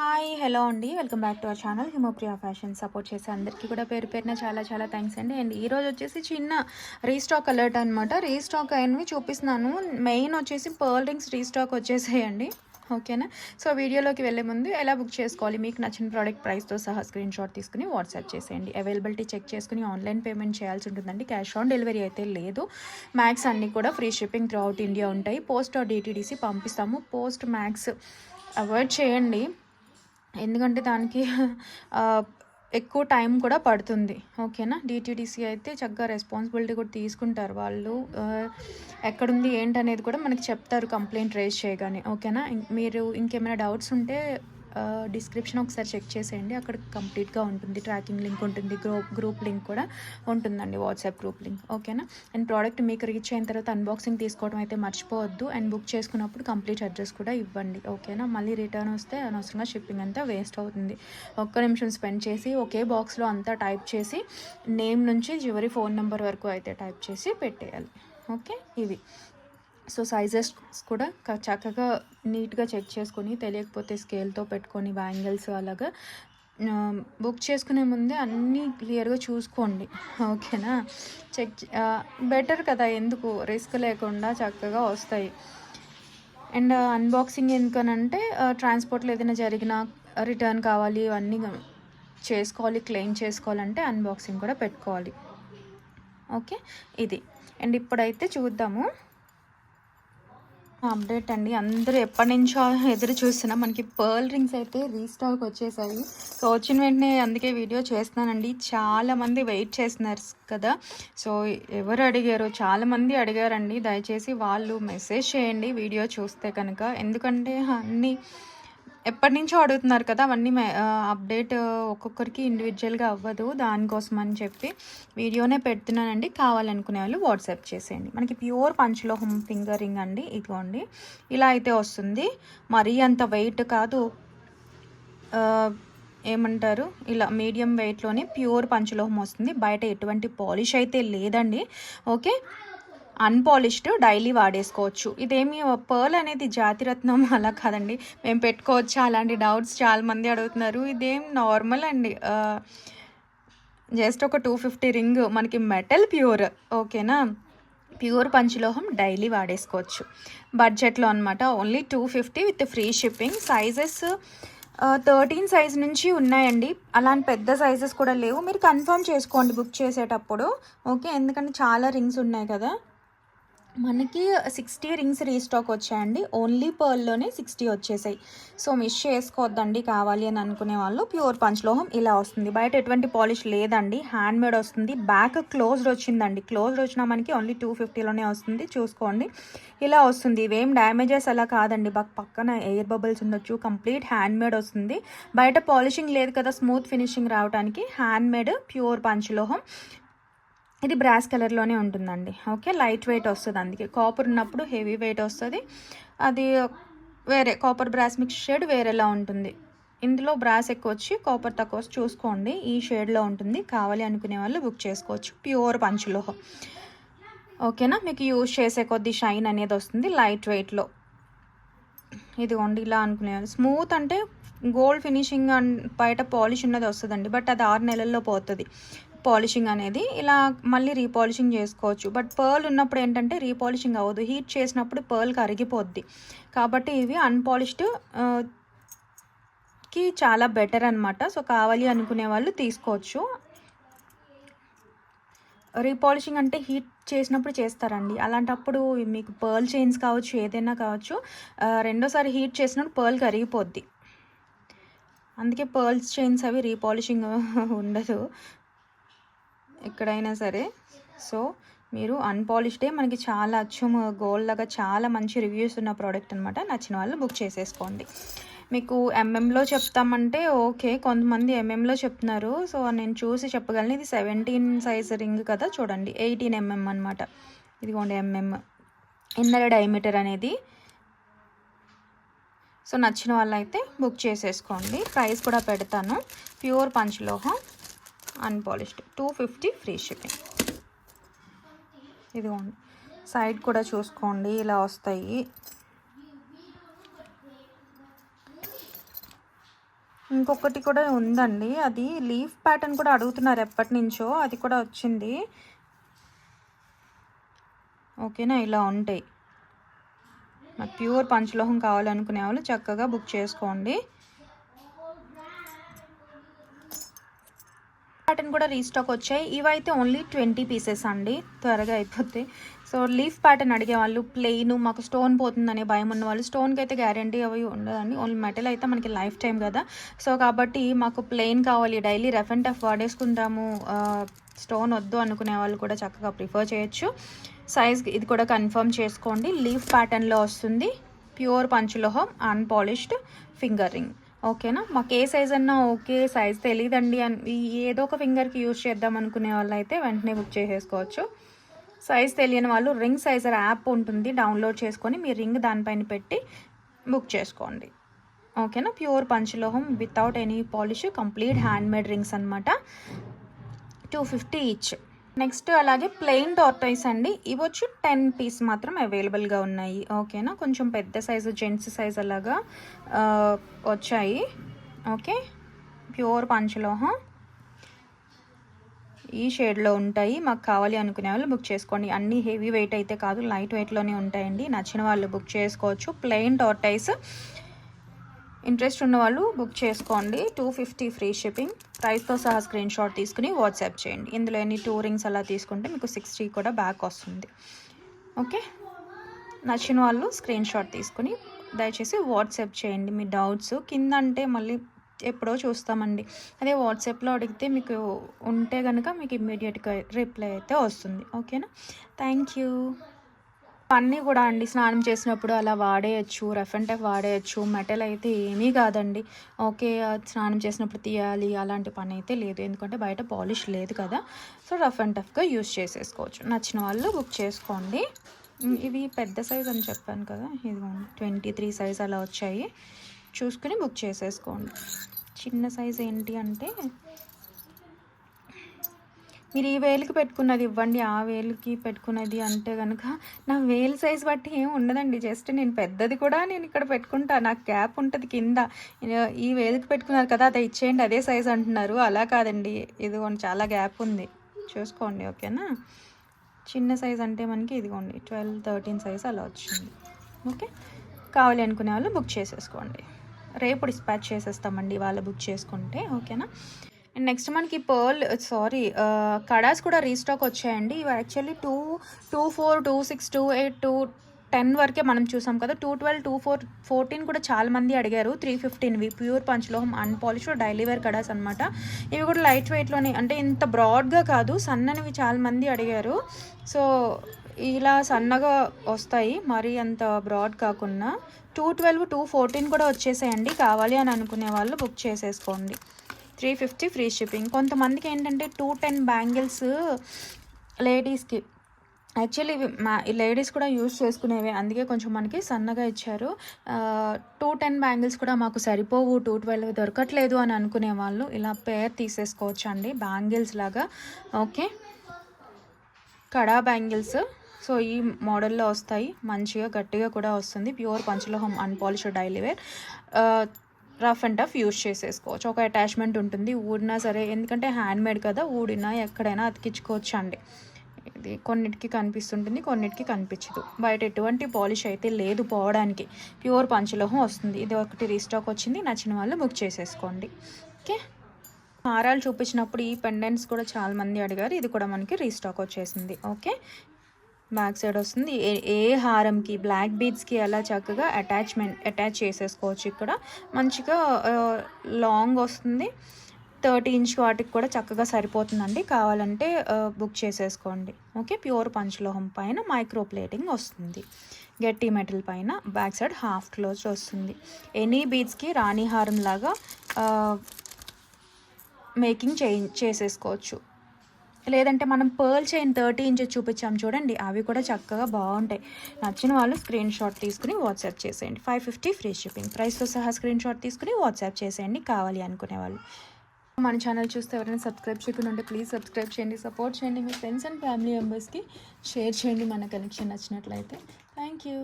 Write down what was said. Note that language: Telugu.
హాయ్ హలో అండి. Welcome back to our channel. Himopriya fashion support చేసే అందరికీ కూడా పేరు పేరున చాలా చాలా థ్యాంక్స్ అండి. అండ్ ఈరోజు వచ్చేసి చిన్న రీస్టాక్ అలర్ట్ అనమాట రీస్టాక్ అయినవి చూపిస్తున్నాను. మెయిన్ వచ్చేసి పర్ల్ రింగ్స్ రీస్టాక్ వచ్చేసేయండి. ఓకేనా? సో వీడియోలోకి వెళ్ళే ముందు ఎలా బుక్ చేసుకోవాలి? మీకు నచ్చిన ప్రోడక్ట్ ప్రైస్తో సహా స్క్రీన్ షాట్ తీసుకుని వాట్సాప్ చేసేయండి. అవైలబిలిటీ చెక్ చేసుకుని ఆన్లైన్ పేమెంట్ చేయాల్సి ఉంటుందండి. క్యాష్ ఆన్ డెలివరీ అయితే లేదు. మ్యాక్స్ అన్నీ కూడా free shipping throughout India ఉంటాయి. పోస్ట్ ఆర్ డిటీడీసీ పంపిస్తాము. పోస్ట్ మ్యాక్స్ అవాయిడ్ చేయండి. ఎందుకంటే దానికి ఎక్కువ టైం కూడా పడుతుంది. ఓకేనా? డిటీడీసీ అయితే చక్కగా రెస్పాన్సిబిలిటీ కూడా తీసుకుంటారు వాళ్ళు. ఎక్కడుంది ఏంటనేది కూడా మనకి చెప్తారు కంప్లైంట్ రేజ్ చేయగానే. ఓకేనా? మీరు ఇంకేమైనా డౌట్స్ ఉంటే డిస్క్రిప్షన్ ఒకసారి చెక్ చేసేయండి. అక్కడ కంప్లీట్గా ఉంటుంది. ట్రాకింగ్ లింక్ ఉంటుంది. గ్రూప్ గ్రూప్ లింక్ కూడా ఉంటుందండి. వాట్సాప్ గ్రూప్ లింక్ ఓకేనా అండ్ ప్రోడక్ట్ మీకు రీచ్ అయిన తర్వాత అన్బాక్సింగ్ తీసుకోవడం అయితే మర్చిపోవద్దు. అండ్ బుక్ చేసుకున్నప్పుడు కంప్లీట్ అడ్రస్ కూడా ఇవ్వండి. ఓకేనా మళ్ళీ రిటర్న్ వస్తే అనవసరంగా షిప్పింగ్ అంతా వేస్ట్ అవుతుంది. ఒక్క నిమిషం స్పెండ్ చేసి ఒకే బాక్స్లో అంతా టైప్ చేసి నేమ్ నుంచి చివరి ఫోన్ నెంబర్ వరకు అయితే టైప్ చేసి పెట్టేయాలి. ఓకే ఇవి. సో సైజెస్ కూడా చక్కగా నీట్గా చెక్ చేసుకొని తెలియకపోతే స్కేల్తో పెట్టుకొని బ్యాంగిల్స్ అలాగా బుక్ చేసుకునే ముందే అన్నీ క్లియర్గా చూసుకోండి. ఓకేనా? చెక్ బెటర్ కదా ఎందుకు? రిస్క్ లేకుండా చక్కగా వస్తాయి. అండ్ అన్బాక్సింగ్ ఎందుకనంటే ట్రాన్స్పోర్ట్లో ఏదైనా జరిగినా రిటర్న్ కావాలి ఇవన్నీ చేసుకోవాలి క్లెయిమ్ చేసుకోవాలంటే అన్బాక్సింగ్ కూడా పెట్టుకోవాలి. ఓకే? ఇది. అండ్ ఇప్పుడైతే చూద్దాము. అప్డేట్ అండి. అందరూ ఎప్పటి నుంచో ఎదురు చూస్తున్నా మనకి పర్ల్ రింగ్స్ అయితే రీస్టాక్ వచ్చేసాయి. సో వచ్చిన వెంటనే అందుకే వీడియో చేస్తున్నానండి. చాలామంది వెయిట్ చేస్తున్నారు కదా. సో ఎవరు అడిగారు చాలామంది అడిగారండి. దయచేసి వాళ్ళు మెసేజ్ చేయండి వీడియో చూస్తే కనుక. ఎందుకంటే అన్నీ ఎప్పటి నుంచో అడుగుతున్నారు కదా అవన్నీ అప్డేట్ ఒక్కొక్కరికి ఇండివిజువల్గా అవ్వదు దానికోసం అని చెప్పి వీడియోనే పెడుతున్నానండి. కావాలనుకునే వాళ్ళు వాట్సాప్ చేసేయండి. మనకి ప్యూర్ పంచలోహం ఫింగరింగ్ అండి ఇదిగోండి. ఇలా అయితే వస్తుంది. మరీ అంత వెయిట్ కాదు. ఏమంటారు? ఇలా మీడియం వెయిట్లోనే ప్యూర్ పంచలోహం వస్తుంది. బయట ఎటువంటి పాలిష్ అయితే లేదండి. ఓకే? అన్పాలిష్డ్ డైలీ వాడేసుకోవచ్చు. ఇదేమి పర్ల్ అనేది జాతిరత్నం అలా కాదండి. మేము పెట్టుకోవచ్చా? అలాంటి డౌట్స్ చాలా మంది అడుగుతున్నారు. ఇదేం నార్మల్ అండి. జస్ట్ ఒక టూ ఫిఫ్టీ రింగ్ మనకి మెటల్ ప్యూర్ ఓకేనా ప్యూర్ పంచలోహం డైలీ వాడేసుకోవచ్చు. బడ్జెట్లో అనమాట only two fifty with free shipping sizes thirteen size నుంచి ఉన్నాయండి. అలాంటి పెద్ద సైజెస్ కూడా లేవు. మీరు కన్ఫర్మ్ చేసుకోండి బుక్ చేసేటప్పుడు. ఓకే ఎందుకంటే చాలా రింగ్స్ ఉన్నాయి కదా. మనకి సిక్స్టీ రింగ్స్ రీస్టాక్ వచ్చాయండి. ఓన్లీ పర్ల్లోనే సిక్స్టీ వచ్చేసాయి. సో మిస్ చేసుకోవద్దండి కావాలి అని అనుకునే వాళ్ళు ప్యూర్ పంచలోహం ఇలా వస్తుంది. బయట ఎటువంటి పాలిష్ లేదండి. హ్యాండ్ మేడ్ వస్తుంది. బ్యాక్ క్లోజ్డ్ వచ్చిందండి. క్లోజ్డ్ వచ్చినా మనకి ఓన్లీ టూ ఫిఫ్టీలోనే వస్తుంది. చూసుకోండి. ఇలా వస్తుంది. ఇవేం డ్యామేజెస్ అలా కాదండి. బాగా పక్కన ఎయిర్ బబుల్స్ ఉండొచ్చు. కంప్లీట్ హ్యాండ్ మేడ్ వస్తుంది. బయట పాలిషింగ్ లేదు కదా స్మూత్ ఫినిషింగ్ రావడానికి హ్యాండ్ మేడ్ ప్యూర్ పంచలోహం. ఇది బ్రాస్ కలర్లోనే ఉంటుందండి. ఓకే లైట్ వెయిట్ వస్తుంది అందుకే. కాపర్ ఉన్నప్పుడు హెవీ వెయిట్ వస్తుంది. అది వేరే కాపర్ బ్రాస్ మిక్స్ షేడ్ వేరేలా ఉంటుంది. ఇందులో బ్రాస్ ఎక్కువ వచ్చి కాపర్ తక్కువ వచ్చి చూసుకోండి. ఈ షేడ్లో ఉంటుంది. కావాలి అనుకునే వాళ్ళు బుక్ చేసుకోవచ్చు. ప్యూర్ పంచులోహం. ఓకేనా? మీకు యూజ్ చేసే కొద్ది షైన్ అనేది వస్తుంది లైట్ వెయిట్లో. ఇదిగోండి ఇలా అనుకునే స్మూత్ అంటే గోల్డ్ ఫినిషింగ్ అండ్ బయట పాలిష్ ఉన్నది వస్తుందండి. బట్ అది ఆరు నెలల్లో పోతుంది. పాలిషింగ్ అనేది ఇలా మళ్ళీ రీపాలిషింగ్ చేసుకోవచ్చు. బట్ పర్ల్ ఉన్నప్పుడు ఏంటంటే రీపాలిషింగ్ అవ్వదు. హీట్ చేసినప్పుడు పర్ల్ కరిగిపోద్ది కాబట్టి ఇవి అన్పాలిష్డ్కి చాలా బెటర్ అనమాట సో కావాలి అనుకునే వాళ్ళు తీసుకోవచ్చు. రీపాలిషింగ్ అంటే హీట్ చేసినప్పుడు చేస్తారండి. అలాంటప్పుడు మీకు పర్ల్ చైన్స్ కావచ్చు ఏదైనా కావచ్చు రెండోసారి హీట్ చేసినప్పుడు పర్ల్ కరిగిపోద్ది అందుకే పర్ల్స్ చైన్స్ అవి రీపాలిషింగ్ ఉండదు. ఎక్కడైనా సరే. సో మీరు అన్పాలిష్డే మనకి చాలా అచ్చం uh, గోల్డ్ లాగా చాలా మంచి రివ్యూస్ ఉన్న ప్రోడక్ట్ అనమాట నచ్చిన వాళ్ళు బుక్ చేసేసుకోండి. మీకు ఎంఎంలో చెప్తామంటే ఓకే కొంతమంది ఎంఎంలో చెప్తున్నారు. సో నేను చూసి చెప్పగలను. ఇది సెవెంటీన్ సైజ్ రింగ్ కదా చూడండి. ఎయిటీన్ ఎంఎం అనమాట ఇదిగోండి ఎంఎం ఇన్నర్ డైమీటర్ అనేది. సో నచ్చిన వాళ్ళైతే బుక్ చేసేసుకోండి. ప్రైస్ కూడా పెడతాను. Pure పంచలోహం. Unpolished. Two fifty free shipping ఇదిగోండి. సైడ్ కూడా చూసుకోండి. ఇలా వస్తాయి. ఇంకొకటి కూడా ఉందండి. అది లీఫ్ ప్యాటర్న్ కూడా అడుగుతున్నారు ఎప్పటి నుంచో. అది కూడా వచ్చింది. ఓకేనా? ఇలా ఉంటాయి. ప్యూర్ పంచలోహం కావాలనుకునే వాళ్ళు చక్కగా బుక్ చేసుకోండి. ప్యాటర్న్ కూడా రీస్టాక్ వచ్చాయి. ఇవైతే ఓన్లీ ట్వంటీ పీసెస్ అండి. త్వరగా అయిపోతాయి సో లీఫ్ ప్యాటర్న్ అడిగే వాళ్ళు ప్లెయిన్ మాకు స్టోన్ పోతుందనే భయం ఉన్న వాళ్ళు స్టోన్కి అయితే గ్యారంటీ అవి ఉండదండి. ఓన్లీ మెటల్ అయితే మనకి లైఫ్ టైం కదా. సో కాబట్టి మాకు ప్లెయిన్ కావాలి. డైలీ రఫ్ అండ్ టఫ్ వాడేసుకుంటాము. స్టోన్ వద్దు అనుకునే వాళ్ళు కూడా చక్కగా ప్రిఫర్ చేయొచ్చు. సైజ్ ఇది కూడా కన్ఫర్మ్ చేసుకోండి. లీఫ్ ప్యాటర్న్లో వస్తుంది. ప్యూర్ పంచులోహం అన్పాలిష్డ్ ఫింగర్ రింగ్ ఓకేనా? మాకు ఏ సైజ్ అన్నా ఓకే సైజ్ తెలియదండి అని ఏదో ఒక ఫింగర్కి యూజ్ చేద్దాం అనుకునే వాళ్ళు అయితే వెంటనే బుక్ చేసేసుకోవచ్చు. సైజ్ తెలియని వాళ్ళు రింగ్ సైజర్ యాప్ ఉంటుంది డౌన్లోడ్ చేసుకొని మీ రింగ్ దానిపైన పెట్టి బుక్ చేసుకోండి. ఓకేనా? Pure పంచలోహం without any polish complete handmade rings అనమాట టూ ఫిఫ్టీ ఇచ్ నెక్స్ట్ అలాగే ప్లెయిన్ టార్టైస్ అండి. ఇవి వచ్చి టెన్ పీస్ మాత్రం అవైలబుల్గా ఉన్నాయి. ఓకేనా? కొంచెం పెద్ద సైజు జెంట్స్ సైజ్ అలాగా వచ్చాయి. ఓకే? ప్యూర్ పంచలోహం. ఈ షేడ్లో ఉంటాయి. మాకు కావాలి అనుకునే వాళ్ళు బుక్ చేసుకోండి. అన్ని హెవీ వెయిట్ అయితే కాదు లైట్ వెయిట్లోనే ఉంటాయండి. నచ్చిన వాళ్ళు బుక్ చేసుకోవచ్చు. ప్లెయిన్ టోర్టైస్ ఇంట్రెస్ట్ ఉన్న వాళ్ళు బుక్ చేసుకోండి. టూ ఫిఫ్టీ ఫ్రీ షిప్పింగ్ ప్రైస్తో సహా స్క్రీన్ షాట్ తీసుకుని వాట్సాప్ చేయండి. ఇందులో ఎన్ని టూ రింగ్స్ అలా తీసుకుంటే మీకు సిక్స్టీ కూడా బ్యాక్ వస్తుంది. ఓకే నచ్చిన వాళ్ళు స్క్రీన్ షాట్ తీసుకుని దయచేసి వాట్సాప్ చేయండి. మీ డౌట్స్ కింద అంటే మళ్ళీ ఎప్పుడో చూస్తామండి. అదే వాట్సాప్లో అడిగితే మీకు ఉంటే కనుక మీకు ఇమ్మీడియట్గా రిప్లై అయితే వస్తుంది. ఓకేనా థ్యాంక్ యూ అన్నీ కూడా అండి. స్నానం చేసినప్పుడు అలా వాడేయచ్చు రఫ్ అండ్ టఫ్ వాడేయచ్చు. మెటల్ అయితే ఏమీ కాదండి. ఓకే స్నానం చేసినప్పుడు తీయాలి అలాంటి పని అయితే లేదు. ఎందుకంటే బయట పాలిష్ లేదు కదా. సో రఫ్ అండ్ టఫ్గా యూస్ చేసేసుకోవచ్చు. నచ్చిన వాళ్ళు బుక్ చేసుకోండి. ఇవి పెద్ద సైజ్ అని చెప్పాను కదా. ఇది ట్వంటీ త్రీ సైజ్ అలా వచ్చాయి. చూసుకుని బుక్ చేసేసుకోండి. చిన్న సైజ్ ఏంటి అంటే మీరు ఈ వేలుకి పెట్టుకున్నది ఇవ్వండి ఆ వేలుకి పెట్టుకున్నది అంటే కనుక నా వేలు సైజ్ బట్టి ఏం ఉండదండి. జస్ట్ నేను పెద్దది కూడా నేను ఇక్కడ పెట్టుకుంటా. నాకు గ్యాప్ ఉంటుంది కింద. ఈ వేలుకి పెట్టుకున్నారు కదా అది ఇచ్చేయండి అదే సైజ్ అంటున్నారు. అలా కాదండి. ఇదిగోండి చాలా గ్యాప్ ఉంది. చూసుకోండి ఓకేనా? చిన్న సైజ్ అంటే మనకి ఇదిగోండి ట్వెల్వ్ థర్టీన్ సైజ్ అలా వచ్చింది. ఓకే? కావాలి అనుకునే వాళ్ళు బుక్ చేసేసుకోండి. రేపు డిస్పాచ్ చేసేస్తామండి వాళ్ళు బుక్ చేసుకుంటే. ఓకేనా? అండ్ నెక్స్ట్ మనకి పర్ల్ సారీ కడాస్ కూడా రీస్టాక్ వచ్చాయండి. ఇవి actually two two four two six two eight two ten వరకే మనం చూసాం కదా. Two twelve two four fourteen కూడా చాలా మంది అడిగారు. త్రీ ఫిఫ్టీన్వి ప్యూర్ పంచలోహం అన్పాలిష్డ్ డైలీ వేర్ కడాస్ అనమాట ఇవి కూడా లైట్ వెయిట్లోనే అంటే ఇంత బ్రాడ్గా కాదు సన్ననివి చాలా మంది అడిగారు. సో ఇలా సన్నగా వస్తాయి మరీ అంత బ్రాడ్ కాకుండా. టూ ట్వెల్వ్ టూ ఫోర్టీన్ కూడా వచ్చేసాయండి. కావాలి అని అనుకునే వాళ్ళు బుక్ చేసేసుకోండి. Three fifty free shipping. కొంతమందికి ఏంటంటే టూ టెన్ బ్యాంగిల్స్ లేడీస్కి. యాక్చువల్లీ ఇవి మా లేడీస్ కూడా యూజ్ చేసుకునేవి. అందుకే కొంచెం మనకి సన్నగా ఇచ్చారు. టూ టెన్ బ్యాంగిల్స్ కూడా మాకు సరిపోవు. టూ ట్వెల్వ్ దొరకట్లేదు అని అనుకునే వాళ్ళు ఇలా పేర్ తీసేసుకోవచ్చు అండి బ్యాంగిల్స్ లాగా. ఓకే. కడా బ్యాంగిల్స్. సో ఈ మోడల్లో వస్తాయి. మంచిగా గట్టిగా కూడా వస్తుంది. Pure పంచలోహం unpolished daily wear rough and tough use చేసేసుకోవచ్చు. ఒక అటాచ్మెంట్ ఉంటుంది ఊడినా సరే ఎందుకంటే హ్యాండ్మేడ్ కదా ఊడినా ఎక్కడైనా అతికించుకోవచ్చు అండి. ఇది కొన్నిటికి కనిపిస్తుంటుంది కొన్నిటికి కనిపించదు. బయట ఎటువంటి పాలిష్ అయితే లేదు పోవడానికి. ప్యూర్ పంచలోహం వస్తుంది. ఇది ఒకటి రీస్టాక్ వచ్చింది నచ్చిన వాళ్ళు బుక్ చేసేసుకోండి. ఓకే? హారాలు చూపించినప్పుడు ఈ పెండెంట్స్ కూడా చాలామంది అడిగారు ఇది కూడా మనకి రీస్టాక్ వచ్చేసింది. ఓకే? బ్యాక్ సైడ్ వస్తుంది. ఏ ఏ హారంకి బ్లాక్ బీడ్స్కి అలా చక్కగా అటాచ్మెంట్ అటాచ్ చేసేసుకోవచ్చు ఇక్కడ. మంచిగా లాంగ్ వస్తుంది. థర్టీ ఇంచ్ వాటికి కూడా చక్కగా సరిపోతుందండి. కావాలంటే బుక్ చేసేసుకోండి. ఓకే? ప్యూర్ పంచలోహం పైన మైక్రో ప్లేటింగ్ వస్తుంది. గట్టి మెటల్ పైన బ్యాక్ సైడ్ హాఫ్ క్లోజ్ వస్తుంది. ఎనీ బీడ్స్కి రాణి హారం లాగా మేకింగ్ చే చేసేసుకోవచ్చు. లేదంటే మనం పర్ల్ చైన్ థర్టీ ఇంచెస్ చూపించాం చూడండి అవి కూడా చక్కగా బాగుంటాయి. నచ్చిన వాళ్ళు స్క్రీన్ షాట్ తీసుకుని వాట్సాప్ చేసేయండి. Five fifty free shipping. ప్రైస్తో సహా స్క్రీన్ షాట్ తీసుకుని వాట్సాప్ చేసేయండి కావాలి అనుకునే వాళ్ళు. మన ఛానల్ చూస్తే ఎవరైనా సబ్స్క్రైబ్ చేయకుండా ఉంటే ప్లీజ్ సబ్స్క్రైబ్ చేయండి సపోర్ట్ చేయండి. మీ ఫ్రెండ్స్ అండ్ ఫ్యామిలీ మెంబర్స్కి షేర్ చేయండి మన కనెక్షన్ నచ్చినట్లయితే. Thank you